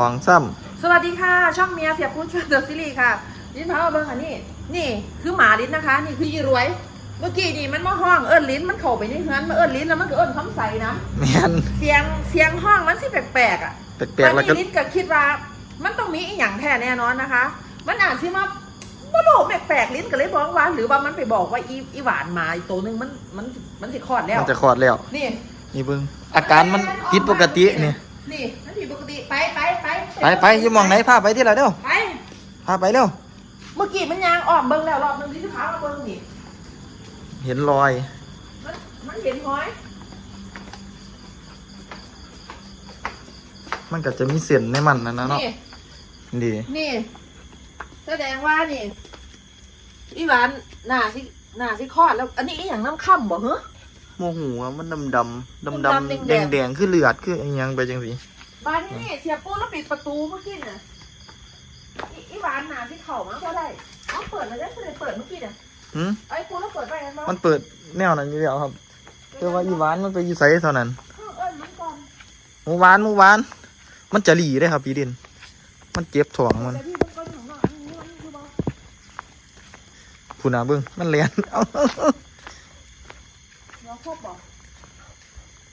สองซ้สวัสดีค่ะ ช่องเมียเสียปุ้นชวนเดอะซีรีส์ค่ะลิ้นพามาเบิ้งค่ะนี่ นี่คือหมาลิ้นนะคะ นี่คือยีรวย เมื่อกี้นี่มันมาห้องเอิ้นลิ้นมันเข้าไปในเฮือนมาเอิ้นลิ้นแล้วมันก็เอิ้นคำใสนะำแมนเสียงเสียงห้องมันสิแปลกๆอะแปลกๆแล้วก็อันนี้ลิ้นก็คิดว่า มันต้องมีอีหยังแท้แน่นอนนะคะ มันอาจสิมาบ่รู้แปลกๆลิ้นก็เลยบอกว่า หรือว่ามันไปบอกว่าอีอีหวานหมาอีกตัวหนึงมันมันมันสิคลอดแล้ว มันจะคลอดแล้ว นี่ นี่เบิ้งอาการมันผิดปกตินี่ นี่มันผิดปกติไปไปไปไปไปอยี่หมองไหนพาไปที่ไหนเร็วไป พาไปเร็ว เมื่อกี้มันยางออกเบิ้งแล้วรอบนึงที่พามาเบิ้งนี่เห็นรอย มันมันเห็นห้อยมันก็จะมีเส้นในมันนั่นนะเนาะนี่ดีนี่ แสดงว่านี่อีหวานหน้าสิหน้าสิคลอดแล้ว อันนี้อีหยังน้ำค่ำบ่เหรอ โมโหอะมันดำดำดำดำดำๆแดแดงงแดงๆคือเลือดคืออหยังไปจังสิ บ้านที่นี่เสียปูแล้วปิดประตูเมื่อกี้น่ะอีอีหวานหน้าสิเข่ามาก็ได้เอาเปิดเลยได้เลยเปิดเมื่อกี้น่ะหืมไอ้ปูแล้วเปิดไปกันบ้างมันเปิดแนวนั้นอยู่แล้วครับแต่ว่าอีหวานมันไปอยู่ไสเท่านั้นเอิ้นมันก่อนหมูหวานหมูหวาน มันจะหลีได้ครับพี่ดิน มันเจ็บถ่วงมันแต่พี่มันก่อนของหน้าอันนี้มันคือบ่ผู้นาเบิ้งมันเลียนเอาเราครบบ่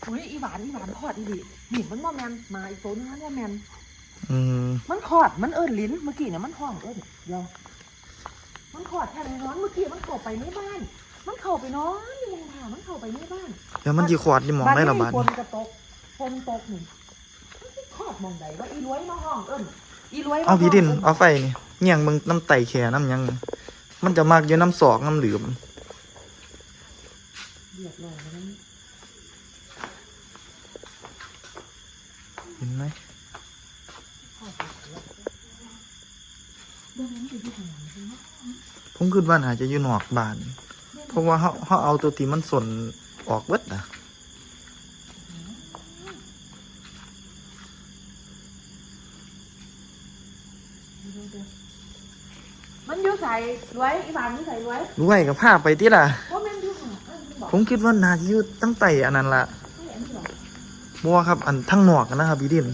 อุ้ยอีหวานอีหวานคลอดอีหลีนี่มันบ่แมนมาอีกตัวนึงมันบ่แมนอืมมันขอดมันเอิ้นลิ้นเมื่อกี้เนี่ยมันห้องเอิ้นเดี๋ยวมันขอดแค่ไหนนอนเมื่อกี้มันเข้าไปในบ้าน มันเข้าไปนอนอยู่ค่ะมันเข้าไปในบ้านเดี๋ยวมันจีขวดยี่หมองได้ละบาดฝนนี่กระตกฝนตกนี่มันสิขอดมองใดว่าอีรวยมาห้องเอิ้นอีรวยมาเอาพี่ดินห้งเอาไฟนี่เงี่ยงมึงน้ำไตแขน้ำหยัง มันจะมากอยู่น้ำสอกน้ำเหลือมเดือดร้อนแล้วนี่ เห็นไหมเรื่องนั้นอยู่ที่ทางหลังใช่ไหมผมคิดว่าอาจจะอยู่นอกบ้าน เพราะว่าเขาเขาเอาตัวที่มันสนออกเบิดอะมันอยู่ใส่รวยอีหวานอยู่ใส่รวยรวยกับผ้าไปที่ล่ะเพราะมันอยู่ห่างเอิ้นบอกผมคิดว่านาจะอยู่ตั้งไตอันนั้นละให้อันนี้หรอ บัวาครับอันทั้งนอกนะครับพี่ดิน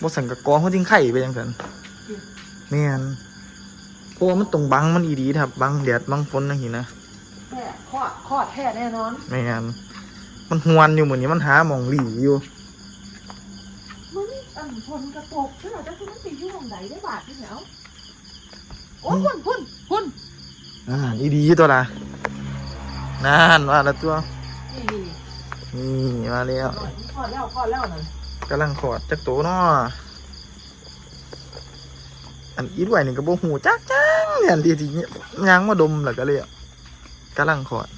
บสังกะกองเขาทิ้งไข่ไปยังกันแม่นเพราะว่ามันตรงบังมันอีดีครับบังแดดบังฝนอย่างนี้นะแท้คลอดคลอดแท้แน่นอนแม่นมันหวนอยู่เหมือนนี้มันหาหมองหลีอยู่มันอันฝนกระตกใช่ไหมแต่คือมันตีอยู่ตรงไหนได้บาทที่ไหนเอาโอ้ยพุ่นพุ่นพุ่นอ่าอีดีตัวละนั่นว่าแล้วตัวนี่ นี่มาแล้วคลอดแล้วคลอดแล้วนั่นกำลังขอดจักโตเนาะอันอีด้วยนี่ก็บ่หูจักจังเนี่ยดีทีนี้ยางมาดมแล้วก็เลยอะกำลังขอด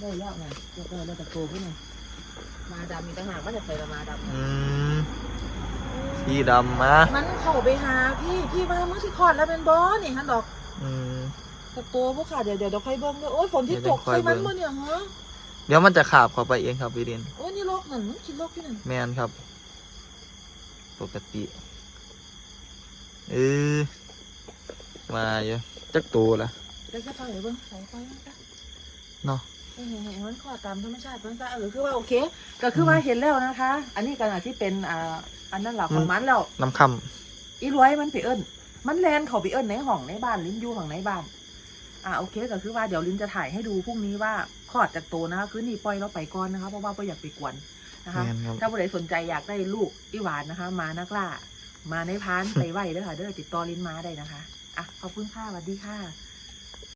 ได้แล้วไงเดี๋ยวเราจะโตขึ้นหน่อยมาดำมีต่างหากว่าจะใส่ละมาดำอืมสีดำมามันเข้าไปหาพี่พี่มาเมื่อสิคลอดแล้วเป็นบอสนี่ฮันดอก อืมตะโตพวกค่ะเดี๋ยวเดี๋ยวเดี๋ยวค่อยเบิ่งเด้อโอ้ยฝนที่ตกค่อยใส่มันเบิ่บ่งเนี่ยฮะ เดี๋ยวมันจะขาบเข้าไปเองครับพี่เดนโอ้ยนี่โรคนั่นมันคิดโรคที่นั่นแมนครับ ปกติเออมาอยู่จักโตละเดี๋ยวจะไปเดี๋ยวเบิ่งใส่ไปนะจ๊ะเนาะเออเห็นมันขอตามธรรมชาติมันจะเออคือว่าโอเค ก็คือว่าเห็นแล้วนะคะ อันนี้กันที่เป็นอ่าอันนั้นหลักของมันแล้วน้ำคอีรวยมันไปเอิ้นมันแลนเขาไปเอิ้นในห้องในบ้านลิ้นอยู่ห้องในบ้าน อ่าโอเคก็คือว่าเดี๋ยวลิ้นจะถ่ายให้ดูพรุ่งนี้ว่าคลอดจากโตนะคะคือนี่ปล่อยเราไปก่อนนะคะ เพราะว่าไม่อยากไปกวนนะำคะ แมนครับ ถ้าผู้ใดสนใจอยากได้ลูกอีหวานนะคะ มานักล่ามาในพานไปไหวเด้อค่ะเด้อติดต่อลิ้นมาได้นะคะอะขอบคุณค่ะสวัสดีค่ะ